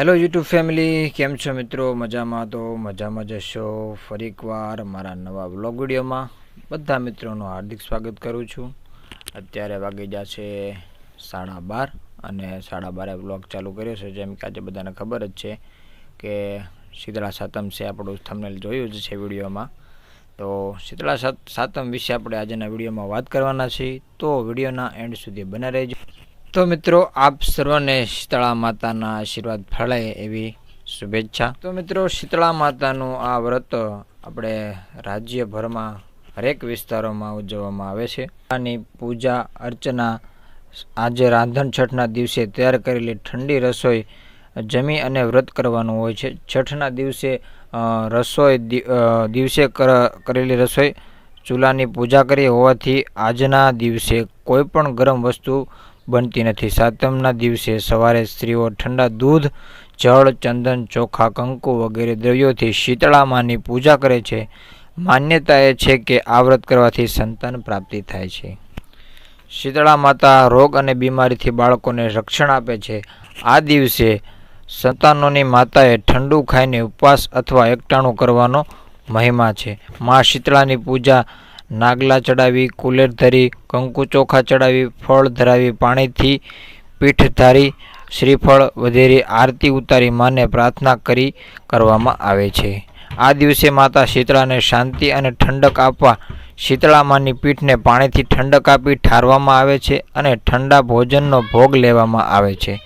Hello YouTube family કેમ છો મિત્રો? મજામાં તો મજામાં જશો ફરી એકવાર મારા નવા વ્લોગ વિડીયોમાં બધા મિત્રોનું હાર્દિક સ્વાગત કરું છું. અત્યારે વાગી છે સાડા બાર અને સાડા બારે વ્લોગ ચાલુ કર્યો છે. જેમ કે આજે બધાને ખબર જ છે કે શીતળા સાતમ છે આપણું થમનેલ જોયું જ છે વિડીયોમાં. તો શીતળા સાત સાતમ વિશે આપણે આજના વિડીયોમાં વાત કરવાના છીએ. તો વિડીયોના એન્ડ સુધી બના રહેજો. તો મિત્રો, આપ સર્વને શીતળા માતાના આશીર્વાદ ફળે એવી શુભેચ્છા. તો મિત્રો, શીતળા માતાનું આ વ્રત આપણે રાજ્યભરમાં હરેક વિસ્તારોમાં ઉજવવામાં આવે છે. આની પૂજા, અર્ચના, આજે રાંધણ છઠના દિવસે તૈયાર કરેલી ઠંડી રસોઈ જમી અને વ્રત કરવાનું હોય છે. છઠના દિવસે રસોઈ દિવસે કર- કરેલી રસોઈ, ચૂલાની પૂજા કરી હોવાથી આજના દિવસે કોઈ પણ ગરમ વસ્તુ બનતી નથી. સાતમના દિવસે સવારે સ્ત્રીઓ ઠંડા દૂધ, જળ, ચંદન, ચોખા, કંકુ વગેરે દ્રવ્યોથી શીતળા માની પૂજા કરે છે. માન્યતા એ છે કે આ વ્રત કરવાથી સંતાન પ્રાપ્તિ થાય છે. શીતળા માતા રોગ અને બીમારીથી બાળકોને રક્ષણ આપે છે. આ દિવસે સંતાનોની માતાએ ઠંડુ ખાઈને ઉપવાસ અથવા એકટાણું કરવાનો મહિમા છે. મા શીતળાની પૂજા નાગલા ચડાવી, કુલેર ધરી, કંકુ ચોખા ચડાવી, ફળ ધરાવી, પાણીથી પીઠ ધારી, શ્રીફળ વધેરી, આરતી ઉતારી, માને પ્રાર્થના કરી કરવામાં આવે છે. આ દિવસે માતા શીતળાને શાંતિ અને ઠંડક આપવા શીતળા માની પીઠને પાણીથી ઠંડક આપી ઠારવામાં આવે છે અને ઠંડા ભોજનનો ભોગ લેવામાં આવે છે.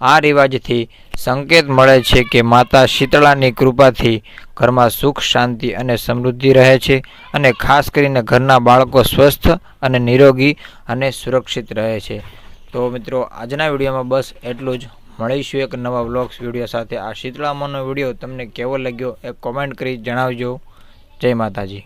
આ રિવાજથી સંકેત મળે છે કે માતા શીતળાની કૃપાથી ઘરમાં સુખ, શાંતિ અને સમૃદ્ધિ રહે છે અને ખાસ કરીને ઘરના બાળકો સ્વસ્થ અને નિરોગી અને સુરક્ષિત રહે છે. તો મિત્રો, આજના વિડીયોમાં બસ એટલું જ. મળીશું એક નવા વ્લોગ્સ વીડિયો સાથે. આ શીતળામાનો વીડિયો તમને કેવો લાગ્યો એ કોમેન્ટ કરી જણાવજો. જય માતાજી.